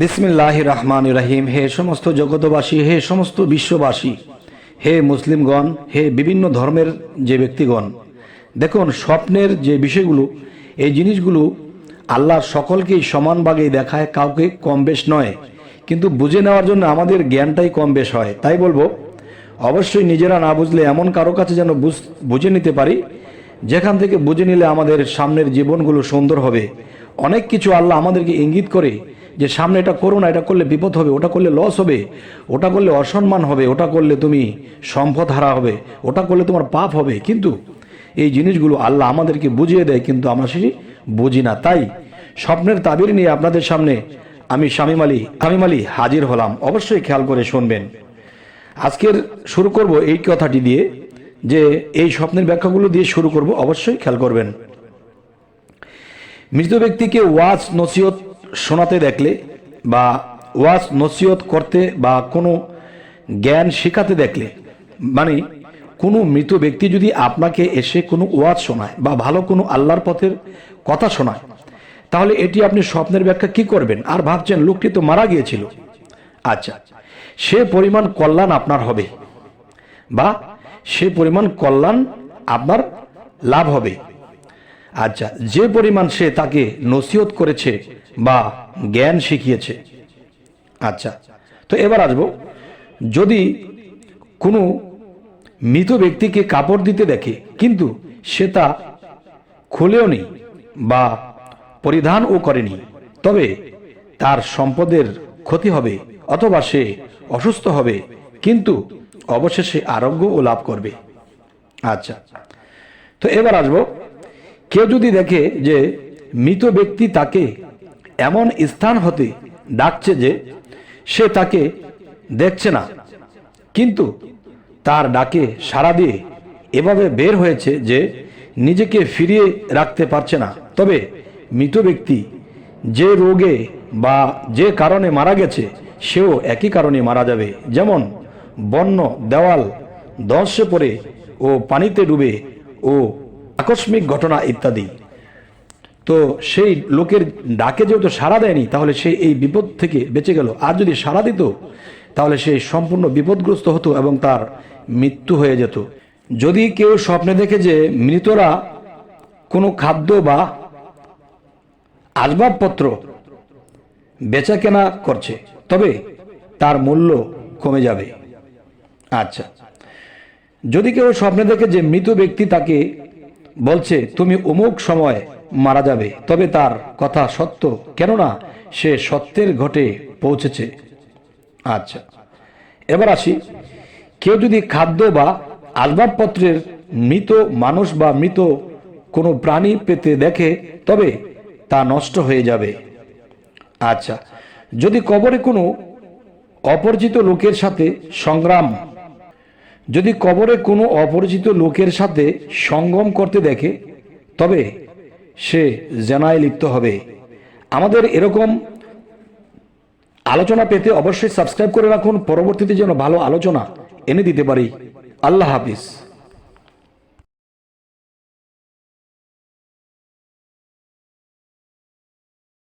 বিসমিল্লাহ রহমান রাহিম হে সমস্ত জগতবাসী হে সমস্ত বিশ্ববাসী, হে মুসলিমগণ, হে বিভিন্ন ধর্মের যে ব্যক্তিগণ, দেখুন, স্বপ্নের যে বিষয়গুলো, এই জিনিসগুলো আল্লাহ সকলকেই সমান ভাগেই দেখায়, কাউকে কম বেশ নয়। কিন্তু বুঝে নেওয়ার জন্য আমাদের জ্ঞানটাই কম বেশ হয়। তাই বলব, অবশ্যই নিজেরা না বুঝলে এমন কারও কাছে যেন বুঝে নিতে পারি, যেখান থেকে বুঝে নিলে আমাদের সামনের জীবনগুলো সুন্দর হবে। অনেক কিছু আল্লাহ আমাদেরকে ইঙ্গিত করে যে সামনে এটা করো না, এটা করলে বিপদ হবে, ওটা করলে লস হবে, ওটা করলে অসম্মান হবে, ওটা করলে তুমি সম্পদ হারা হবে, ওটা করলে তোমার পাপ হবে। কিন্তু এই জিনিসগুলো আল্লাহ আমাদেরকে বুঝিয়ে দেয়, কিন্তু আমরা সেটি বুঝি না। তাই স্বপ্নের তাবির নিয়ে আপনাদের সামনে আমি শামিম আলী শামিম আলী হাজির হলাম। অবশ্যই খেয়াল করে শুনবেন। আজকের শুরু করব এই কথাটি দিয়ে যে এই স্বপ্নের ব্যাখ্যাগুলো দিয়ে শুরু করব, অবশ্যই খেয়াল করবেন। মৃত ব্যক্তিকে ওয়াজ নসিহত শোনাতে দেখলে বা ওয়াজ নসিহত করতে বা কোনো জ্ঞান শেখাতে দেখলে মানে কোনো মৃত ব্যক্তি যদি আপনাকে এসে কোনো ওয়াজ শোনায় বা ভালো কোনো আল্লাহর পথের কথা শোনায়, তাহলে এটি আপনি স্বপ্নের ব্যাখ্যা কি করবেন? আর ভাবছেন, লোকটি তো মারা গিয়েছিল। আচ্ছা সে পরিমাণ কল্যাণ আপনার হবে বা সে পরিমাণ কল্যাণ আপনার লাভ হবে। আচ্ছা যে পরিমাণ সে তাকে নসিহত করেছে বা জ্ঞান শিখিয়েছে। আচ্ছা তো এবার আসব। যদি কোনো মৃত ব্যক্তিকে কাপড় দিতে দেখে, কিন্তু সে তা খুলেও নি বা পরিধানও করেনি, তবে তার সম্পদের ক্ষতি হবে অথবা সে অসুস্থ হবে, কিন্তু অবশেষে আরোগ্য ও লাভ করবে। আচ্ছা তো এবার আসব। কেউ যদি দেখে যে মৃত ব্যক্তি তাকে এমন স্থান হতে ডাকছে যে সে তাকে দেখছে না, কিন্তু তার ডাকে সাড়া দিয়ে এভাবে বের হয়েছে যে নিজেকে ফিরিয়ে রাখতে পারছে না। তবে মৃত ব্যক্তি যে রোগে বা যে কারণে মারা গেছে, সেও একই কারণে মারা যাবে। যেমন বন্য দেওয়াল ধসে পড়ে ও পানিতে ডুবে ও আকস্মিক ঘটনা ইত্যাদি। তো সেই লোকের ডাকে যেহেতু সাড়া দেয়নি, তাহলে সে এই বিপদ থেকে বেঁচে গেল। আর যদি সাড়া দিত, তাহলে সে সম্পূর্ণ বিপদগ্রস্ত হতো এবং তার মৃত্যু হয়ে যেত। যদি কেউ স্বপ্নে দেখে যে মৃতরা কোনো খাদ্য বা আসবাবপত্র বেচা কেনা করছে, তবে তার মূল্য কমে যাবে। আচ্ছা। যদি কেউ স্বপ্নে দেখে যে মৃত ব্যক্তি তাকে বলছে, তুমি অমুক সময় মারা যাবে, তবে তার কথা সত্য। কেননা সে সত্যের ঘটে পৌঁছেছে। আচ্ছা এবার আসি। কেউ যদি খাদ্য বা আসবাবপত্রের মৃত মানুষ বা মৃত কোনো প্রাণী পেতে দেখে, তবে তা নষ্ট হয়ে যাবে। আচ্ছা যদি কবরে কোনো অপরিচিত লোকের সাথে সংগ্রাম যদি কবরে কোনো অপরিচিত লোকের সাথে সঙ্গম করতে দেখে, তবে সে জেনায় লিপ্ত হবে। আমাদের এরকম আলোচনা পেতে অবশ্যই সাবস্ক্রাইব করে রাখুন। পরবর্তীতে যেন ভালো আলোচনা এনে দিতে পারি। আল্লাহ হাফিজ।